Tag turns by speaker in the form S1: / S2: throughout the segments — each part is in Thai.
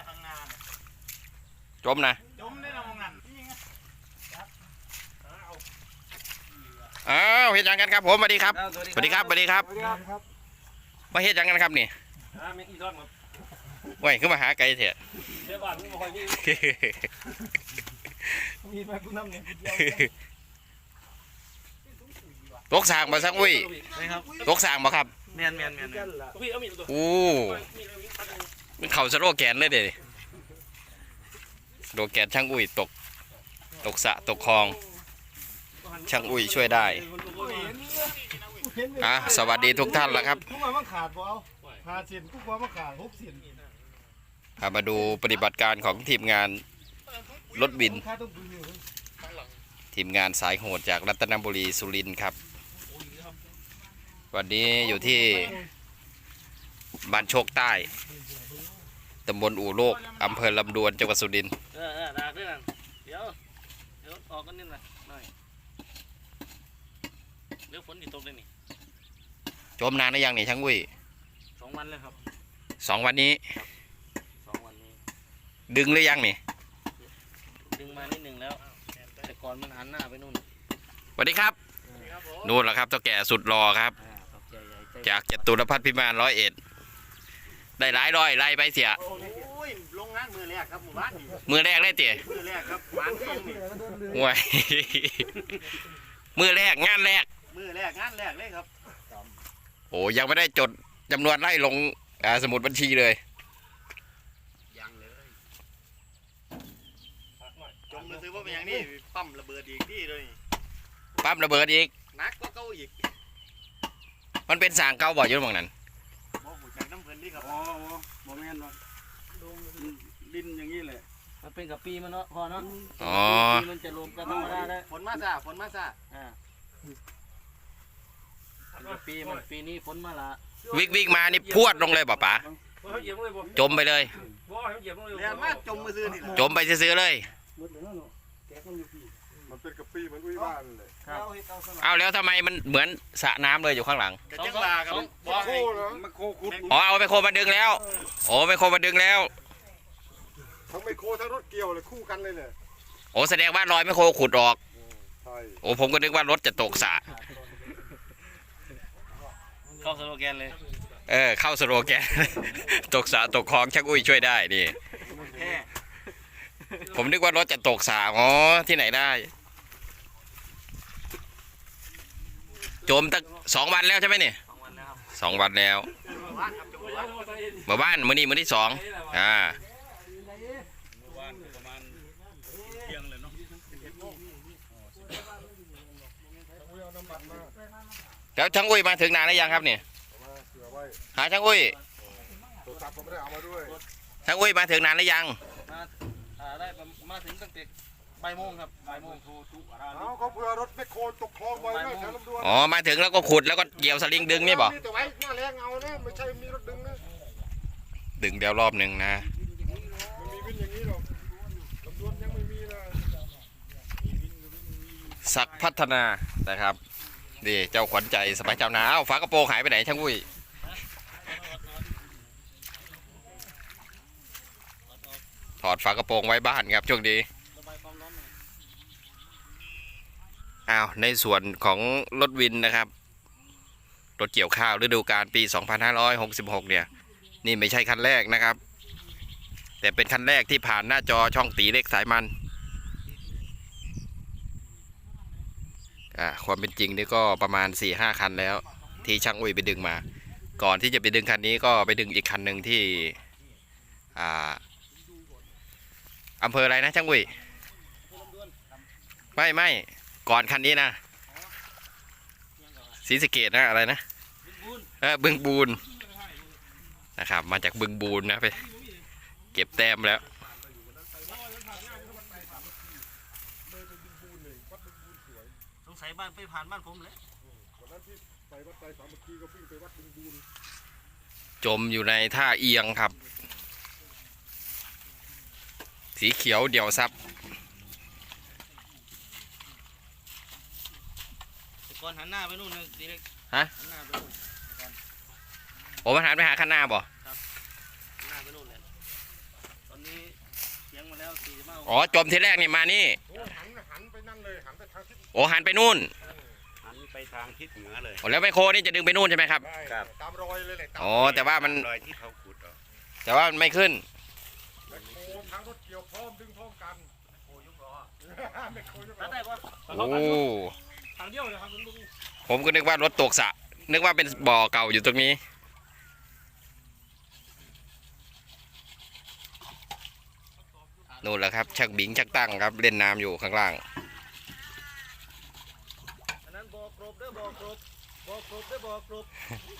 S1: ยข้างหน้าเนี่ย
S2: จมนะ
S1: จมได้ละมองนั่นนี่ไงจับเอา
S2: อ้าวเฮ็ดหยังกันครับผมสวัสดีครับสวัสดีครับสวัสดีครับ
S1: สวัสดีครับ
S2: มาเฮ็ดหยังกันครับนี่
S3: อ่ามีอีกรอบครับ
S2: ไว้ขึ้นมาหาไก่เถอะ
S3: เดี๋ยวบ้านมึงมาคอยนี่
S1: มีไหมคุณน้ำเนี่ย
S2: ตกสร้างมาสักอุ้ย
S1: นะครับ
S2: ตกสร้างมาครับ
S1: แมนแมนแมน
S3: พี่เอามีดตัว
S2: โอ้มัน มันเข่าสโลแกนเลยเด้สโลแกนช่างอุ้ยตก ตกสะตกคลอง ช่างอุ้ยช่วยได้อะสวัสดีทุกท่านแล้วครับ
S1: ทุกวันมันขาดเอาขาดส้นทุกวันมันขาดหกส้น
S2: อะมาดูปฏิบัติการของทีมงานรถบิน ทีมงานสายโหดจากรัตนบุรีสุรินทร์ครับ วันนี้อยู่ที่บ้านโชคใต้ ตำบลอู่โลกอำเภอลำดวนจังหวัดสุรินทร์
S3: เออเออดากด้วยกันเดี๋ยวเดี๋ยวออกกันนิดหน่อยหน่อยเดี๋ยวฝนติดตกเลยนี่
S2: จมนานหรือยังนี่ช่างอุ้ย
S3: สองวันเลยครับ
S2: สองวันนี้
S3: สองวันนี้
S2: ดึงหรือยังนี่
S3: ดึงมานิดหนึ่งแล้ว แต่ก่อนมันหันหน้าไปนู่น
S2: สวัสดีครับ นู่นแหละครับเจ้าแก่สุดรอครับ
S3: อ่าขอบใจใหญ่ใจ
S2: จากจตุรพัฒน์พิมานร้อยเอ็ด ได้หลายร้อยไล่ไปเสีย
S1: โอ้ยลงงานมือแรกครับหมู่บ้านนี่
S2: มือแรกเลยเตี๋ย
S1: มือแรกครับบ้านเองนี่
S2: ห่วยมือแรกงานแรก
S1: มือแรกงานแรกเลยครับ
S2: โอ้ยังไม่ได้จดจำนวนไล่ลงอ่าสมุดบัญชีเลย
S1: ยังเลยจมเลยซื้อว่าเป็นอย่างนี้ปั๊มระเบิดอีกที่เลย
S2: ปั๊มระเบิดอีก
S1: นักก็เก้าอีก
S2: มันเป็นสางเก่าบ่อยู่ตรงนั้น
S1: บ่หู จักน้ำเพลินนี่ครับ
S4: อ๋อบ่แม่นว่าดินอย่างนี้แหละ
S3: มันเป็นกับปีมันเนาะพอเนาะ
S2: อ๋อ
S3: ปีมันจะรวมกันธรรมดาได้
S1: ฝนมาซ่าฝนมาซ่า
S3: อ่าเป็นกับปีมันปีนี้ฝนมาละ
S2: วิกวิกมานี่พรวดลงเลยป่ะป๋า
S3: เขาเหยียบเลยบ่
S2: จมไปเลย
S3: บ่เขาเหยียบเลย
S1: เรียนมาจมมือซื้อนี่แหละ
S2: จมไปซื้อๆเลย
S4: มันเป็นกะปิเหมือนอุ้ยบ้านเลย
S2: เอาแล้วทำไมมันเหมือนสระน้ำเลยอยู่ข้างหลัง
S1: กระจังลาครับบ่
S4: โค
S1: ให้
S4: เหรอมันโคขุด
S2: อ๋อเอาไปโคมาดึงแล้วโอ้ไปโคมาดึงแล้ว
S4: ทั้งไมโครทั้งรถเกี่ยวเลยคู่กันเลยเนี่ย
S2: โอ้แสดงว่ารอยไม่โคขุดออก
S4: ใช่
S2: โอ้ผมก็นึกว่ารถจะตกสระ
S3: เข้าสโลแกนเลย
S2: เออเข้าสโลแกน ตกสระตกคลองชักอุ้ยช่วยได้นี่
S1: แค่
S2: ผมนึกว่ารถจะตกสระอ๋อที่ไหนได้ จมตั้งสองวันแล้วใช่ไหมเนี่ย
S3: สองวันแล้วครับ
S2: สองวันแล้ว
S1: ว่านครับจมว่าน
S2: เมื่อบ้านมื้อนี้มื้อที่สองอ่า
S3: วันประมาณเที่ยงเลยเนาะ
S2: แล้วช่างอุ้ยมาถึงนานแล้วยังครับเนี่ย
S4: มาเสือไว้
S2: หาช่างอุ้ย
S4: โทรศัพท์ผมไม่ได้เอามาด้วย
S2: ช่างอุ้ยมาถึงนานแล้วยัง
S3: มาอ่าได้ประมาณถึงตั้งแต่ บ่ายโมงครับบ่ายโมงโทรทุอารา
S4: เอาเขาเผื่อรถไมโครตกคลองบ่อยมากแถวลำดวน
S2: อ๋อมาถึงแล้วก็ขุดแล้วก็เกี่ยวสลิงดึงนี่บ่
S4: มีแต่ไว้หน้าแรงเอานะไม่ใช่มีรถดึงนะ
S2: ดึงเดียวรอบหนึ่งนะ
S4: มันมีวินอย่างนี้หรอกลำดวนยังไม่มีเลย
S2: สักพัฒนานะครับดีเจ้าขวัญใจสบายเจ้าหนาวฝากระโปรงหายไปไหนช่างอุ้ยถอดฝากระโปรงไว้บ้านครับช่วงนี้
S3: ระบายความร้อนหน่อย
S2: อ้าวในส่วนของรถวินนะครับรถเกี่ยวข้าวฤดูกาลปี 2566 เนี่ย นี่ไม่ใช่คันแรกนะครับ แต่เป็นคันแรกที่ผ่านหน้าจอช่องตีเล็กสายมันอ่าความเป็นจริงนี่ก็ประมาณ 4-5 คันแล้ว ที่ช่างอุ้ยไปดึงมา ก่อนที่จะไปดึงคันนี้ก็ไปดึงอีกคันหนึ่งที่อ่าอำเภออะไรนะช่างอุ้ยไม่ไม่ ก่อนคันนี้นะศรีสะเกดนะอะไรนะเออบึงบูนนะครับ มาจากบึงบูนนะไปเก็บแต้มแล้ว
S3: สงสัยบ้านไปผ่านบ้านผมเลย
S4: วันนั้นที่ไปวัดไตรสามัคคีก็วิ่งไปวัดบึงบูน
S2: จมอยู่ในท่าเอียงครับ สีเขียวเดี่ยวซับ
S3: แต่ ก่อนหันหน้าไปนู่นนะดีเล็ก
S2: ฮะ
S3: หันหน้าไปนู่น
S2: โอ้มันหันไปหาข้างหน้าบ่
S3: หันหน้าไปนู่นเลยตอนสี่มา
S2: อ๋อ จมทีแรกนี่มานี่
S4: โอ้หันหันไปนั่นเลยหันไปทางทิศ
S2: โอ้หันไปนู่น
S1: หันไปทางทิศเหนือเลย
S2: โอ้แล้วไมโครนี่จะดึงไปนู่นใช่ไหมครับ
S4: ได้
S1: ครับ
S4: ตามรอยเลยแหละตาม
S2: อ๋อ แต่ว่ามัน
S1: รอยที่เขาขุดอะ
S2: แต่ว่ามันไม่ขึ้น
S4: แมคโครทั้งรถเกี่ยวพร้อมดึงพร้อมกันโอ้ยกล้อแมคโครยกล้
S3: ตั
S4: อ
S3: ดได้ปะ
S2: โอ้
S3: ทางเดียวเลยครับคุณลุง
S2: ผมก็นึกว่ารถตกสระนึกว่าเป็นบ่อเก่าอยู่ตรงนี้ นู่นแหละครับ ชักบิงชักตั้งครับ เล่นน้ำอยู่ข้างล่าง
S3: อันนั้นบ่อกรบเด้อบ่อกรบบ่อกรบเด้อบ่อกรบ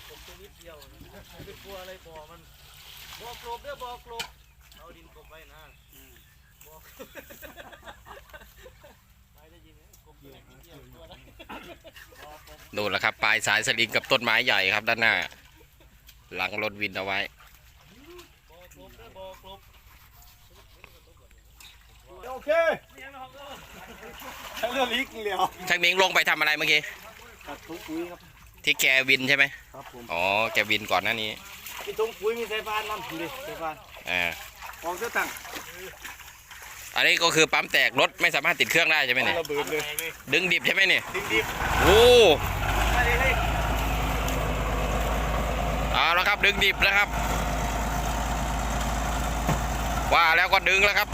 S3: ผมตัวนิดเดียวไม่กลัวอะไรบ่อมันบ่อกรบเด้อบ่อกรบเอาดินกบไว้นะบ่อกไปได้ยินไหมกบตัวนิดเดียวตัวนั้นบ่อก รบ
S2: นู่นแหละครับ ปลายสายสลิงกับต้นไม้ใหญ่ครับด้านหน้า หลังรถวินเอาไว้
S3: บ่อกรบเด้อบ่อกรบ
S1: โอเคใช้เรือลิกเดียว
S2: ชักบิงลงไปทำอะไรเมื่อกี้
S1: ตัดถุงปุ๋ยครับ
S2: ที่แกวินใช่ไหม
S1: ครับผม
S2: อ๋อ แกวินก่อนหน้านี้
S1: มีถุงปุ๋ยมีสายพานน้ำดูดิสายพาน
S2: อ่า
S1: ออกเสื้อตัง
S2: อันนี้ก็คือปั๊มแตกรถไม่สามารถติดเครื่องได้ใช่ไหมเนี่ย
S1: ระเบิดเลย
S2: ดึงดิบใช่ไหมเนี่ย
S1: ดิบดิบ
S2: โอ้
S1: ไปเลยเลย
S2: เอาแล้วครับดึงดิบนะครับ ว่าแล้วก็ดึงแล้วครับ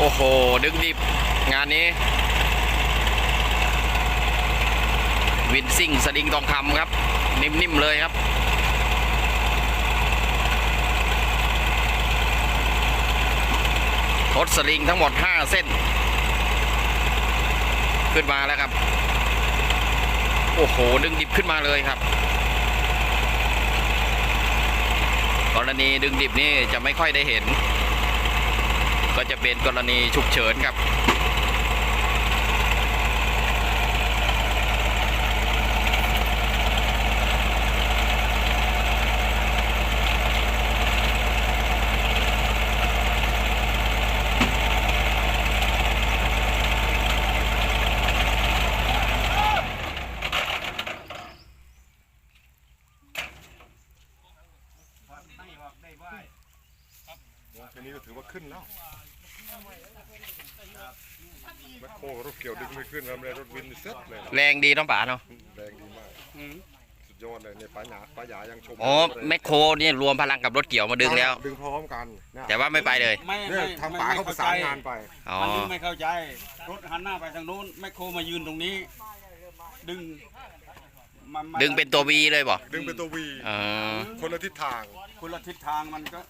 S2: โอ้โหดึงดิบงานนี้ วินซิ่งสลิงทองคำครับ นิ่ม ๆ เลยครับทดสลิงทั้งหมด 5 เส้น ขึ้นมาแล้วครับ โอ้โห ดึงดิบขึ้นมาเลยครับกรณีดึงดิบนี่จะไม่ค่อยได้เห็น ก็จะเป็นกรณีฉุกเฉินครับ
S4: แค่นี้ก็ถือว่าขึ้น แล้วแมคโครรถเกี่ยวดึงไม่ขึ้นทำอะไรรถวินเซ็ตเลย
S2: แรงดีน้องป๋าเนาะ
S4: แรงดีมากสุดยอดเลยเนี่ยป้าหยาป้าหยายังชม
S2: อ๋อแมคโครเนี่ยรวมพลังกับรถเกี่ยวมาดึงแล้ว
S4: ดึงพร้อมกันเนี่ย
S2: แต่ว่าไม่ไปเลย
S1: ไม่
S4: เนี่ย
S1: ไม่
S4: ทางป๋าเขาประสานงานไป
S2: อ๋อ
S1: มันดึงไม่เข้าใจ รถหันหน้าไปทางโน้นแมคโครมายืนตรงนี้ ดึงมันมัน
S2: ดึงเป็นตัววีเลยบ่
S4: ดึงเป็นตัววี
S2: อ๋อ
S4: คนละทิศทาง
S1: คนละทิศทางมันก็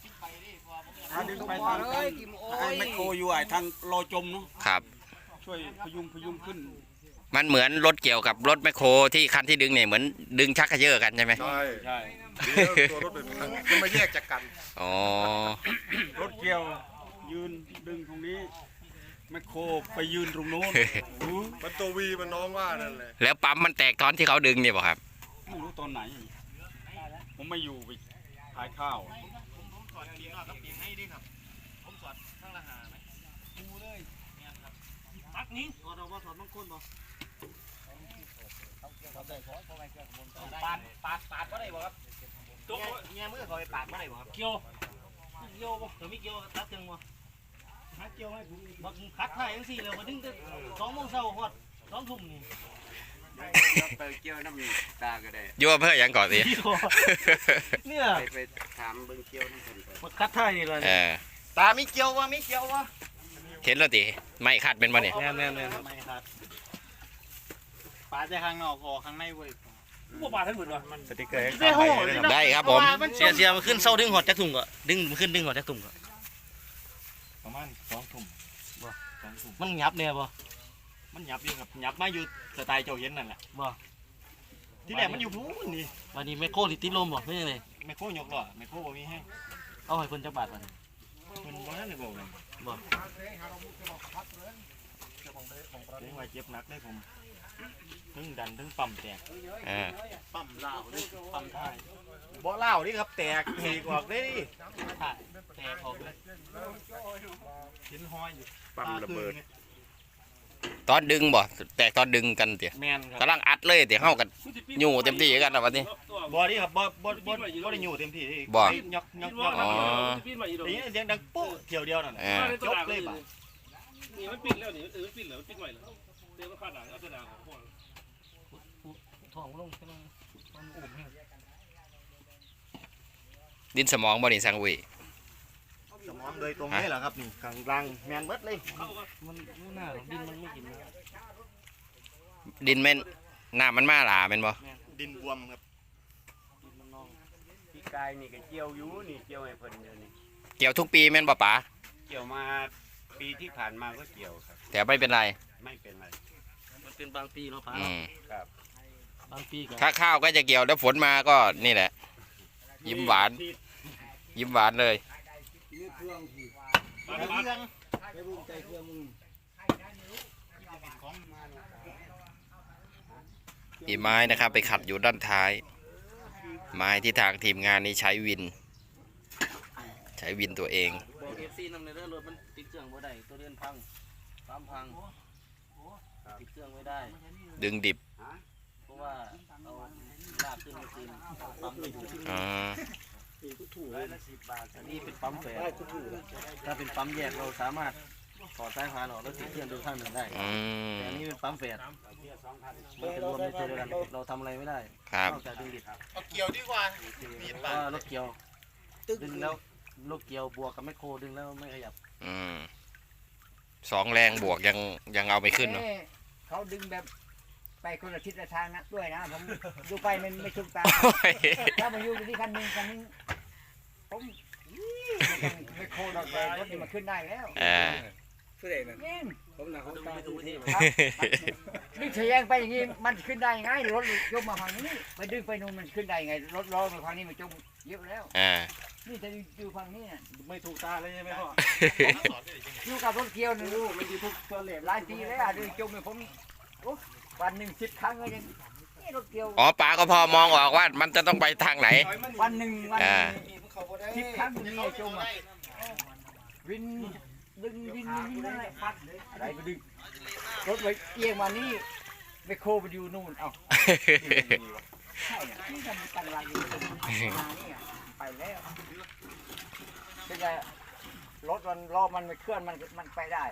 S1: ถ้าดึงไปทางกันไอ้แมคโครอยู่ไอ้ทางรอจมเนาะ
S2: ครับ
S1: ช่วยพยุงพยุงขึ้น
S2: มันเหมือนรถเกี่ยวกับรถแมคโครที่คันที่ดึงเนี่ยเหมือนดึงชักกระเยอะกันใช่ไหม
S4: ใช่
S1: ใช่
S4: ดีแล้วตัวรถเป็นทางมันมาแยกจากกัน
S2: อ๋อ
S1: รถเกี่ยวยืนดึงตรงนี้แมคโครไปยืนตรงโน้นโอ้
S4: มันตัววีมันน้องว่านั่นเลย
S2: แล้วปั๊มมันแตกตอนที่เขาดึงเนี่ยบ่ครับ
S1: ไม่รู้ตอนไหน ผมไม่อยู่ไปขายข้าว
S3: ผมส อดปีนอกกับปีนให้ดิครับ ผมสอดข้างละหาไหมปูเลยเนี่ยครับปักนี้สอดเอาว่าสอดบางคนบ่ปาดปาดปาดว่าได้บ่ครับตัวเงี้ยมือเขาไปปาดว่าได้บ่ครับเกี่ยวเกี่ยวบ่เดี๋ยวไม่เกี่ยวตัดจังบ่หาเกี่ยวให้ผมบักคัดไทยจังซี่เลยมาถึงแต่สองโมงเช้าฮอดสองทุ่มนี่
S5: ไปเกี่ยวน้ำตาก็ได้
S2: ยั่วเพื่อหยังก่อนสิ
S3: ที่คอเนี่ย
S5: ไปไปถามเบิ่งเกี่ยวน้ำคนไป
S3: บักคัดไทยนี่เลย
S2: เออ
S3: ตาไม่เกี่ยววะไม่เกี่ยววะ
S2: เห็นแล้วติไม่คาดเป็นบ่เนี่ย
S3: แน่แน่แน่ไม่ครับปาดจากข้างนอกออกข้างในเว้ยพวกปาดทั้งหมดวะมัน
S1: สติกเกอร์ให้
S3: ได้โหด
S2: ได้ครับผม
S3: เสียเสียมันขึ้นเศร้าดึงหอดจากถุงก็ดึงมันขึ้นดึงหอดจากถุงก็
S1: ประมาณสองทุ่มบ่สองทุ่ม
S3: มันยับเนี่ยบ่
S1: มันหยับอยู่ครับหยับมาอยู่สไตล์เจ้าเห็นนั่นแหละ
S3: บ่
S1: ที่แรกมันอยู่พูนนี่
S3: วันนี้แมคโครติดติดลมบ่ไม่ใช่เลย
S1: ไมโครยกล้อไมโครบ่มีให้
S3: เอาให้คนจักบาทมัน
S1: มันบ่ทันได้บอกเลย
S3: บ่
S1: เลี้ยงไว้เจ็บหนักได้ผมทั้งดันทั้งปั๊มแตก
S2: อ่า
S3: ปั๊มลาวด้วยปั๊มไทยบ่เล่านี่ครับแตกหีกออกได้ดิแตกออกเลยเห็นห้อยอยู่
S5: ปั๊มระเบิด
S2: ต อนดึงบ่แตกตอนดึงกันเตี๋ย
S3: แมนครับ
S2: กำลังอัดเลยเตี๋ยเฮากันอยู่เต็มที่กันนะวันนี้
S3: บ่นี่ครับบ่บ่บ่บ่ได้อยู่เต็มที่
S2: บ่
S3: ไปยกยกยก
S2: อ๋อ
S3: ได้ยินเสียงดังปุ๊เที่ยวเดียวนั่นน่ะ
S2: เออ
S3: จบเลยป่ะ
S6: นี่มันปิดแล้วนี่เออมันปิดแล้วมันปิดไว้แล้วเดี๋ยวมันขาดหนังเอาแต่หนังของพวก
S3: ท้องลงใช่ไหมมันอุ้มให้
S2: ดินสมองบ่นี่สังเวย
S3: สมองโดยตรงนี่แหละครับนี่กลางกลางแมนเบิดเลย
S6: เข้าก็
S3: มันไม่น่าหรอกดินมันไม่กินนะ
S2: ดินแม่นน้ำมันมาหลาแม่นบ่
S3: แม่นดินบวมครับดินมันนอง
S5: พี่กายนี่ก็เกี่ยวอยู่นี่เกี่ยวให้เพิ่นเดี๋ยวนี้
S2: เกี่ยวทุกปีแม่นบ่ป๋า
S5: เกี่ยวมาปีที่ผ่านมาก็เกี่ยวครับ
S2: แต่ไม่เป็นไร
S5: ไม่เป็นไร
S3: มันเป็นบางปีเนาะพา
S2: อืม
S3: บางปีก็
S2: ถ้าข้าวก็จะเกี่ยวแล้วฝนมาก็นี่แหละ ยิ้มหวาน ยิ้มหวานเลย
S6: บ้านบ้าน
S2: มีไม้นะครับไปขัดอยู่ด้านท้าย ไม้ที่ทางทีมงานนี้ใช้วิน ใช้วินตัวเอง
S3: บอกเอฟซีนำในเรื่องรถมันติดเครื่องบ่ได้ตัวเรือนพังปั๊มพังติดเครื่องไม่ได้
S2: ดึงดิบ
S3: เพราะว่าเอาลากขึ้นมาคืนปั๊มไม่ถูก
S2: อ่า
S5: ร้อยละสิบบาท
S3: อันนี้เป็นปั๊มแฝดถ้าเป็นปั๊มแยกเราสามารถถอดสายพานออกแล้วติดเครื่องดูข้างหนึ่งได้
S2: อืม
S3: แต่อันนี้เป็นปั๊มแฝดมันจะรวมในตัวเดียวกันเราทำอะไรไม่ได้
S2: ครับ
S3: นอกจากดึงดิด
S4: เอาเกี่ยวดีกว่า
S3: เพราะว่ารถเกี่ยวดึงแล้วรถเกี่ยวบวกกับแมคโครดึงแล้วไม่ขยับ
S2: อืมสองแรงบวกยังยังเอาไม่ขึ้นเนาะ
S7: เอ๊ะเขาดึงแบบ ไปคนละทิศละทางนะด้วยนะผมดูไปมันไม่ถูกตา
S2: โอ้ย
S7: ถ้ามาอยู่ที่คันหนึงคันหนึงผมอี้มันยังไม่โคดอกเลยรถนี่มันขึ้นได้แล้ว
S2: อ่า
S7: ยิ่ง
S3: ดึงไม่ถูกที่
S7: ครับนี่ทะแยงไปอย่างนี้มันขึ้นได้ยังไงรถยกมาฝั่งนี้ไปดึงไปนู่นมันขึ้นได้ยังไงรถล้อมาฝั่งนี้มันจมเยอะแล้ว
S2: อ่า
S7: นี่จะอยู่ฝั่งนี้น่ะ
S3: ไม่ถูกตาเลยใช่ไหมพ่อ
S7: อยู่กับรถเกียวนี่ลูกมันอยู่ทุกตัวเลยหลายปีแล้วอะดึงจมไปผมโอ้ วันหนึ่งสิบครั้งก็ยังนี่รถเกียว
S2: อ๋อป๋าก็พอมองออกว่า มันจะต้องไปทางไหน
S7: วันหนึ่งวันห
S2: อ่า
S7: นึ่งสิบครั้งนี่จมอะวินดึงวินวินวินอะไรพัดอะไรก็ดึงรถไปเอียงมานี่ไปโคไปอยู่นู่นเอ้าใช่อะนี่ทำกันอะไรอยู่ตรงนี้มานี่อะไปแล้วเป็นไงรถมันรอบมันไม่เคลื่อนมันมันไปได้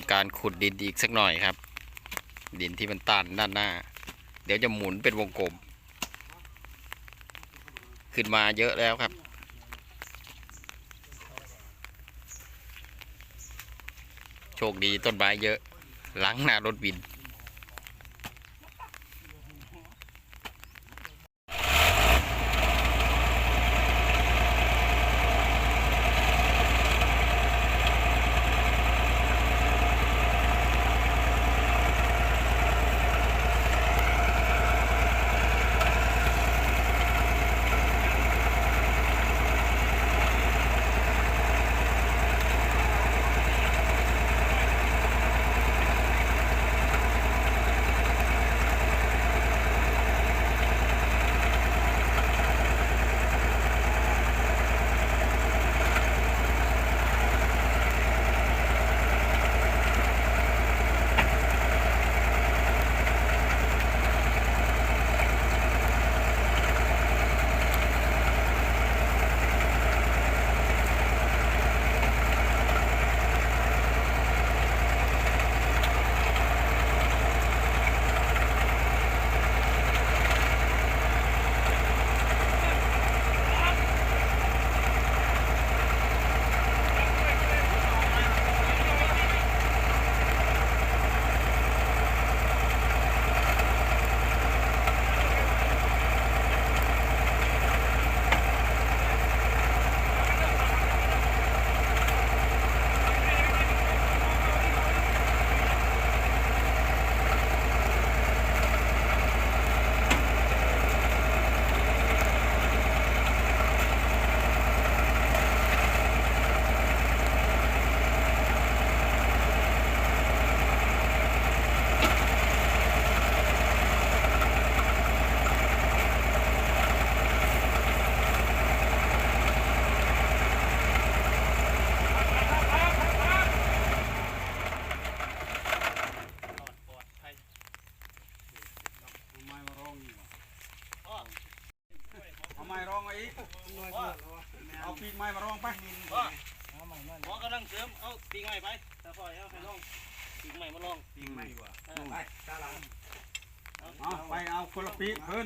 S7: ำ
S2: การขุดดินอีกสักหน่อยครับ ดินที่มันตันด้านหน้า เดี๋ยวจะหมุนเป็นวงกลม ขึ้นมาเยอะแล้วครับ โชคดีต้นไม้เยอะหลังหน้ารถบิน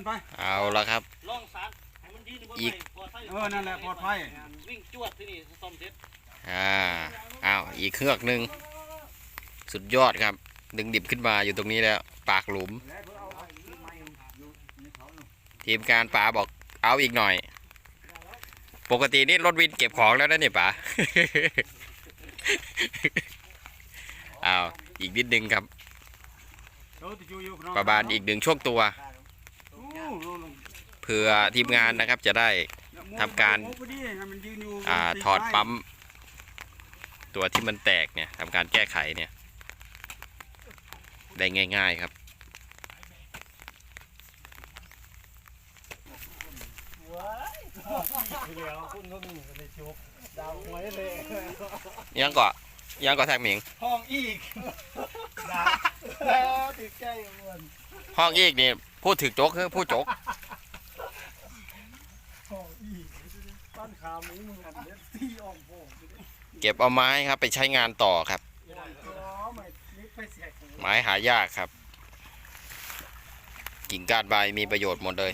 S7: ไป
S3: เอาละ
S2: ครับ
S3: ลองสารให้มันยืนอยู่บน
S2: อีก
S3: ไม้ปลอดภัย
S7: เออนั่นแหละปลอดภัย
S3: วิ่งจวดที่นี่ซ่อมเสร็จ
S2: อ่าอ้าวอีกเครือกหนึ่งสุดยอดครับ ดึงดิบขึ้นมาอยู่ตรงนี้แล้ว ปากหลุม ทีมการป๋าบอกเอาอีกหน่อย ปกตินี่รถวินเก็บของแล้วนะเนี่ยป๋า อ้าวอีกนิดนึงครับ
S7: เออติจูอยู่
S2: ประมาณอีกหนึ่งช่วงตัว
S7: อู้ลง
S2: เพื่อทีมงานนะครับจะได้ทำการ
S7: อา
S2: ถอดปั๊ม ตัวที่มันแตกเนี่ยทำการแก้ไขเนี่ย ได้ง่าย ๆครับ
S1: ยวคุณก็มีในชุบดาวไว้เลย
S2: ยังก็ยังก็แทกหมิง
S1: ห้องอีก ดาวแล้วติดใจอ้วน
S2: ห้องอีกนี่พูดถึงโจ๊กคือผู้โจ๊ก
S1: ห้องอีกปั้นขาหมูมึงอันเนี้ยตีอ่อมโป่ง
S2: เก็บเอาไม้ครับ ไปใช้งานต่อครับ
S1: อ๋อไม่นิดไปเสียหู
S2: ไม้หายากครับ กิ่งก้านใบมีประโยชน์หมดเลย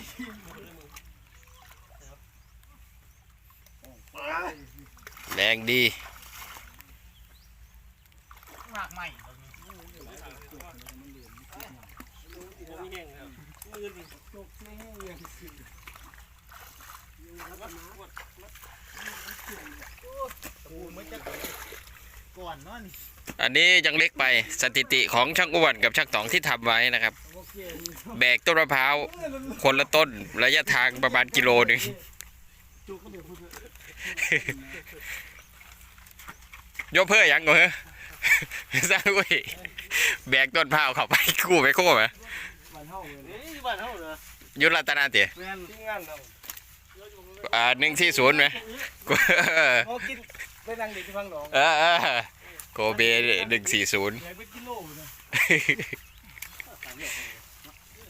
S2: แรงดี
S1: มากใหม่ ก่อนเนาะนี่
S2: อันนี้ยังเล็กไปสถิติของช่างอ้วนกับช่างต๋องที่ทำไว้นะครับ แบกต้นมะพร้าวคนละต้นระยะทางประมาณกิโลหนึ่ง
S1: จุกก็เดี๋ยเถอะ
S2: ยกเพื่อยังก่อนเหรอสร้างอุ้ยแบกต้นมะพร้าวเข้าไปกู้ไปโค้ไหม
S1: บ้านเฮาเลย
S3: เฮ้ยบ้านเฮาเหรอ
S2: ยุทธรัตนาเตี๋ย
S1: แม่นที่งานเรา
S2: อ่าหนึ่งที่ศูนย์ไหมกู
S1: โอ้กินไปนั่งเด็กที่ฟังหนอง
S2: เออเออโกเบหนึ่งสี่ศูนย์
S1: ใหญ่เป็นกิโลนะ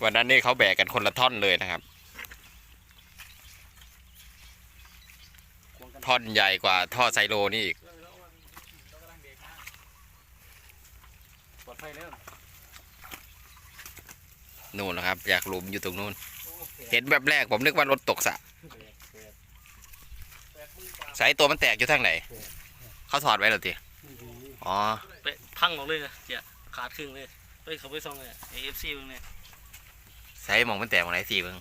S2: วันนั้นนี่เขาแบกกันคนละท่อนเลยนะครับ ท่อนใหญ่กว่าท่อไซโลนี่อีก
S3: ไปแล้ว
S2: นู่นนะครับ อยากหลุมอยู่ตรงนู้น เห็นแบบแรกผมนึกว่ารถตกสระสายตัวมันแตกอยู่ทางไหน เขาถอดไว้เหรอทีอ๋อ
S3: ไปพังออกเลยนะเจียขาดครึ่งเลยไปเขาไปซ่องเลยเอฟซีมึงเนี่ย
S2: สายมองมันแตกมองไหนสิเบิ่ง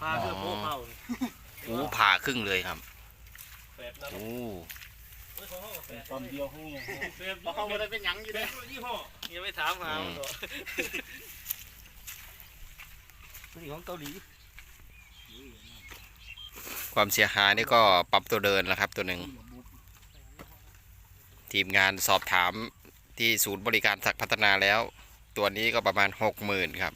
S3: พาเพื่อโป๊ะเผา
S2: โอ้ผ่าครึ่งเลยครับ
S6: แปดนะ
S2: โอ้
S6: ตอนเดียวให้เฟรม
S3: เขาไม่ได้เป็นยังอยู่เลย
S6: ยี่ห้อ
S3: อย่าไปถามหามั นต่อนี่ของเกาหลี
S2: ความเสียหายนี่ก็ปรับตัวเดินแล้วครับตัวหนึ่ง ทีมงานสอบถามที่ศูนย์บริการสักพัฒนาแล้ว ตัวนี้ก็ประมาณหกหมื่นครับ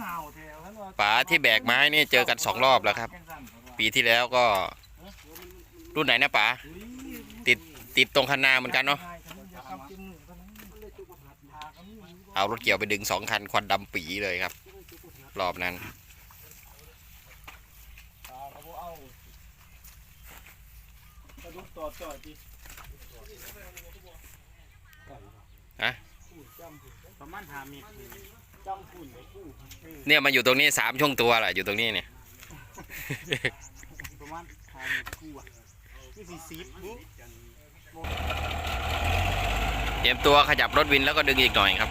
S7: ห่าวแถวนั้นว่า
S2: ป๋าที่แบกไม้นี่เจอกันสองรอบแล้วครับ ปีที่แล้วก็ รุ่นไหนนะป๋าติดติดตรงคันนาเหมือนกันเนาะเอารถเกี่ยวไปดึงสองคันควันดำปีเลยครับ รอบนั้น
S6: กระ
S3: ประมาณหาเมตร
S2: เนี่ยมาอยู่ตรงนี้สามช่วงตัวแหละอยู่ตรงนี้เนี่ย
S3: ประมาณหามตรกูอะ นี่สี่สิบบุ๊
S2: เตรียมตัวขยับรถวินแล้วก็ดึงอีกหน่อยครับ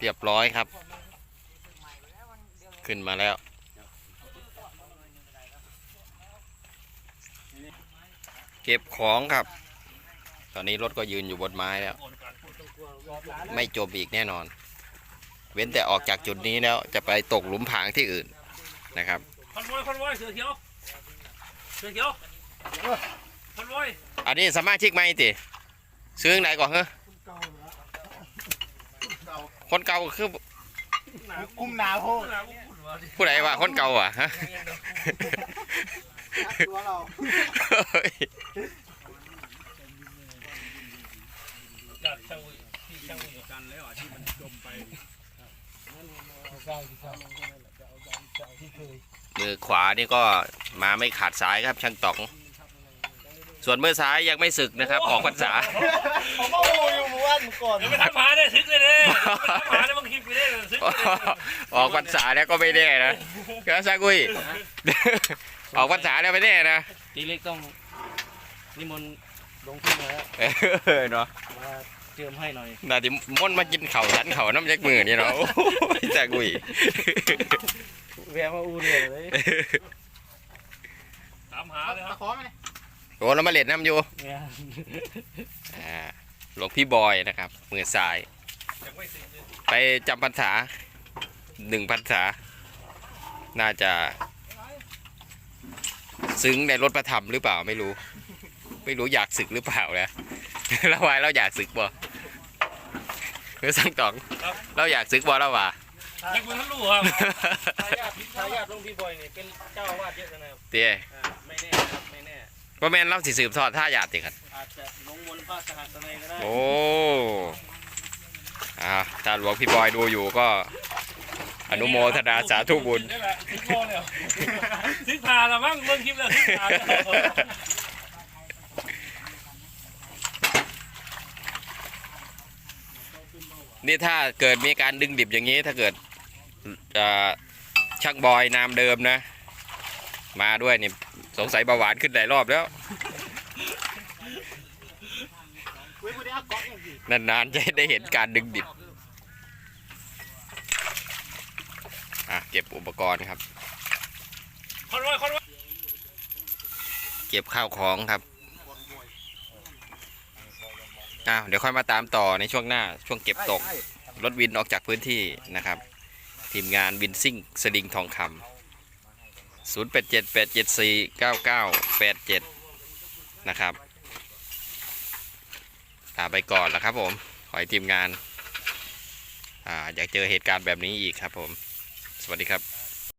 S2: เรียบร้อยครับ ขึ้นมาแล้ว เก็บของครับ ตอนนี้รถก็ยืนอยู่บนไม้แล้ว ไม่จมอีกแน่นอน เว้นแต่ออกจากจุดนี้แล้ว จะไปตกหลุมผางที่อื่นนะครับ
S6: คอนวอยคอนวอยเสือเขียวเสือเขียวคอนวอย
S2: อันนี้สมาชิกไหมติซื้อไหนก่อนเหรอ คนเก่าคือ
S3: กุ้มหนาโพด
S6: หนากูพูดว่าดิ
S2: ผู้ใดวะคนเก่าอะฮะ
S3: ตัวเรา
S2: เฮ้ย
S6: จัดช่างอุ้ยพี่ช่างอุ้ยกันแล้วอะที่มันจมไป
S2: มือขวานี่ก็มาไม่ขาดสายครับช่างต๋อง ส่วนมือซ้ายยังไม่ศึกนะครับออกพรรษา
S3: ผมก็โอ้ยอยู่วันก่อน
S6: เดี๋ยวไปทำหาได้ทึกเลยเนี่ยทำหาได้บางคลิปไปได้เลยทึกเลย
S2: ออกพรรษาแล้วก็ไม่แน่นะก็ซากุยออกพรรษาแล้วไม่แน่นะ
S3: ตีเล็กต้องนิมนต์หลวงพี่มาแล้ว
S2: เออเนาะ
S3: มาเจิมให้หน่อย
S2: น่าจะม่อนมากินเข่าวสันเข่าวน้ำยักมือนี่เนาะโอ้ยซากุย
S3: แวะมาอูเรียเลย
S6: ถามหาเลยครับ
S2: โอ้แล้วมาเล่นน้ำอยู่
S3: เนี่ย
S2: อ่าหลวงพี่บอยนะครับ มือซ้าย
S6: ยังไม่สิเลย
S2: ไปจำพรรษาหนึ่งพรรษา น่าจะ ซึ้งในรถประธรรมหรือเปล่าไม่รู้ ไม่รู้อยากศึกหรือเปล่านะแล้ววายเราอยากศึกบ่หรือสังตอง เราอยากศึกบ่แล้ววะ
S6: ยังไม่รู้ครับ
S3: ทายาททายาทหลวงพี่บอยเนี่ยเป็นเจ้าอาวาดเยอะนะครับ
S2: เตี้ย
S3: อ่าไม่แน่ครับ ไม่แน่
S2: ว่าแม่นเราสิสืบทอดท่าหยาดติครับ
S3: อาจจะลงมนต์พระสหัสนัยก็ได้
S2: โอ้อ่าถ้าหลวงพี่บอยดูอยู่ก็ อนุโมทนาสาธุบุญ
S6: นี่แหละทึกโมเลยทึกพาละมั้งเบิ่งคลิปแล้วทึกพาแล้ว
S2: นี่ถ้าเกิดมีการดึงดิบอย่างนี้ถ้าเกิดเอ่อช่างบอยนามเดิมนะ มาด้วยนี่ สงสัยเบาหวานขึ้นหลายรอบแล้ว นานๆจะได้เห็นการดึงดิบ อะ เก็บอุปกรณ์ครับ เก็บข้าวของครับอ้าวเดี๋ยวค่อยมาตามต่อในช่วงหน้าช่วงเก็บตก รถวินออกจากพื้นที่นะครับ ทีมงานวินซิ่งสลิงทองคำ 0 8 7 8 7 4 9 9 8 7นะครับลาไปก่อนแล้วครับผม ขอให้ทีมงานออยากเจอเหตุการณ์แบบนี้อีกครับผม สวัสดีครับ